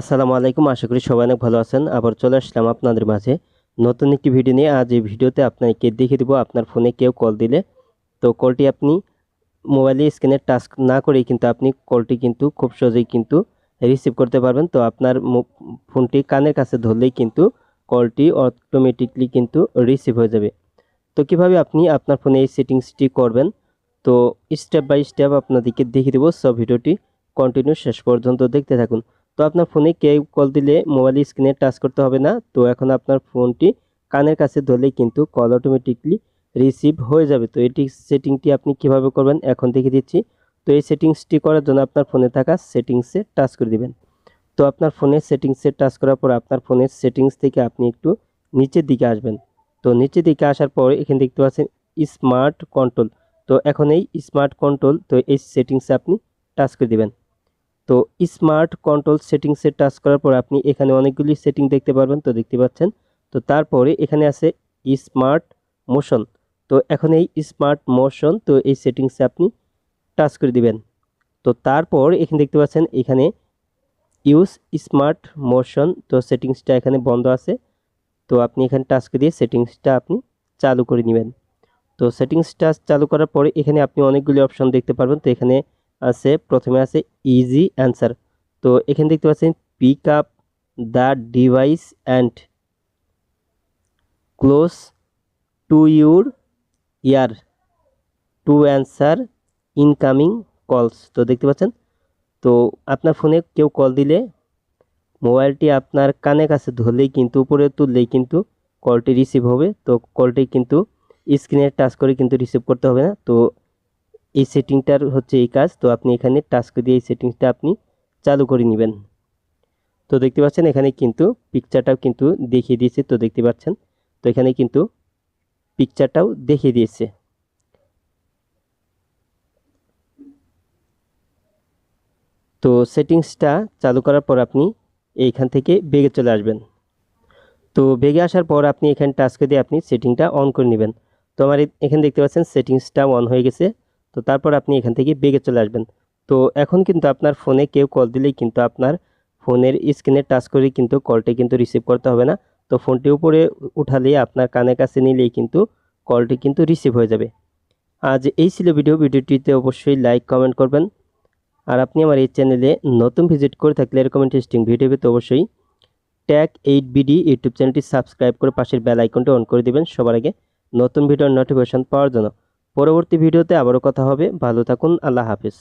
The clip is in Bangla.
আসসালামু আলাইকুম, আশা করি সবাই অনেক ভালো আছেন। আবার চলে আসলাম আপনাদের মাঝে। নতুন একটি ভিডিও নিয়ে আজ এই ভিডিওতে আপনাকে দেখিয়ে দেবো আপনার ফোনে কেউ কল দিলে। তো কলটি আপনি মোবাইলে স্ক্রিনে টাস্ক না করেই কিন্তু আপনি কলটি কিন্তু খুব সহজেই কিন্তু রিসিভ করতে পারবেন। তো আপনার ফোনটি কানের কাছে ধরলেই কিন্তু কলটি অটোমেটিকলি কিন্তু রিসিভ হয়ে যাবে। তো কীভাবে আপনি আপনার ফোনে এই সেটিংসটি করবেন? তো স্টেপ বাই স্টেপ আপনাদেরকে দেখিয়ে দেবো। সব ভিডিওটি কন্টিনিউ শেষ পর্যন্ত দেখতে থাকুন। তো আপনার ফোনে কেউ কল দিলে মোবাইল স্ক্রিনে টাচ করতে হবে না। তো এখন আপনার ফোনটি কানের কাছে ধরলেই কিন্তু কল অটোমেটিকলি রিসিভ হয়ে যাবে। তো এটি সেটিংটি আপনি কীভাবে করবেন এখন দেখিয়ে দিচ্ছি। তো এই সেটিংসটি করার জন্য আপনার ফোনে থাকা সেটিংসে টাচ করে দিবেন। তো আপনার ফোনের সেটিংসে টাচ করার পর আপনার ফোনের সেটিংস থেকে আপনি একটু নিচের দিকে আসবেন। তো নিচের দিকে আসার পর এখানে দেখতে পাচ্ছেন স্মার্ট কন্ট্রোল তো এখন এই স্মার্ট কন্ট্রোল তো এই সেটিংসে আপনি টাচ করে দিবেন। তো স্মার্ট কন্ট্রোল সেটিংসে টাচ করার পর আপনি এখানে অনেকগুলি সেটিং দেখতে পারবেন, তো দেখতে পাচ্ছেন। তো তারপরে এখানে আছে স্মার্ট মোশন তো এখন এই স্মার্ট মোশন তো এই সেটিংসে আপনি টাচ করে দিবেন। তো তারপর এখানে দেখতে পাচ্ছেন, এখানে ইউজ স্মার্ট মোশন তো সেটিংসটা এখানে বন্ধ আছে। তো আপনি এখানে টাচ করে দিয়ে সেটিংসটা আপনি চালু করে নেবেন। তো সেটিংসটা চালু করার পরে এখানে আপনি অনেকগুলি অপশন দেখতে পারবেন। তো এখানে আছে, প্রথমে আছে ইজি অ্যান্সার তো এখানে দেখতে পাচ্ছেন pick up the device and close to your ear to answer incoming calls তো দেখতে পাচ্ছেন, তো আপনার ফোনে কেউ কল দিলে মোবাইলটি আপনার কানে কাছে ধরলেই কিন্তু উপরে তুললেই কিন্তু কলটি রিসিভ হবে। তো কলটি কিন্তু স্ক্রিনে টাচ করে কিন্তু রিসিভ করতে হবে না। তো এই সেটিংটার হচ্ছে এই কাজ। তো আপনি এখানে টাচ করে দিয়ে এই সেটিংসটা আপনি চালু করে নেবেন। তো দেখতে পাচ্ছেন এখানে কিন্তু পিকচারটাও কিন্তু দেখিয়ে দিয়েছে। তো দেখতে পাচ্ছেন, তো এখানে কিন্তু পিকচারটাও দেখিয়ে দিয়েছে। তো সেটিংসটা চালু করার পর আপনি এইখান থেকে বেগে চলে আসবেন। তো বেগে আসার পর আপনি এখানে টাচ করে দিয়ে আপনি সেটিংটা অন করে নেবেন। তো আমার এখানে দেখতে পাচ্ছেন সেটিংসটা অন হয়ে গেছে। তো তারপর আপনি এখান থেকে বেগে চলে আসবেন। তো এখন কিন্তু আপনার ফোনে কেউ কল দিলেই কিন্তু আপনার ফোনের স্ক্রিনে টাচ করে কিন্তু কলটি কিন্তু রিসিভ করতে হবে না। তো ফোনটি উপরে উঠালে আপনার কানের কাছে নিলেই কিন্তু কলটি কিন্তু রিসিভ হয়ে যাবে। আজ এই ছিল ভিডিও ভিডিওটিতে অবশ্যই লাইক কমেন্ট করবেন। আর আপনি আমার এই চ্যানেলে নতুন ভিজিট করে থাকলে এরকম ইন্টারেস্টিং ভিডিও পেতে অবশ্যই ট্যাগ এইট বিডি ইউটিউব চ্যানেলটি সাবস্ক্রাইব করে পাশের বেল আইকনটি অন করে দিবেন। সবার আগে নতুন ভিডিওর নোটিফিকেশন পাওয়ার জন্য। পরবর্তী ভিডিওতে আবারও কথা হবে। ভালো থাকুন আল্লাহ হাফিজ।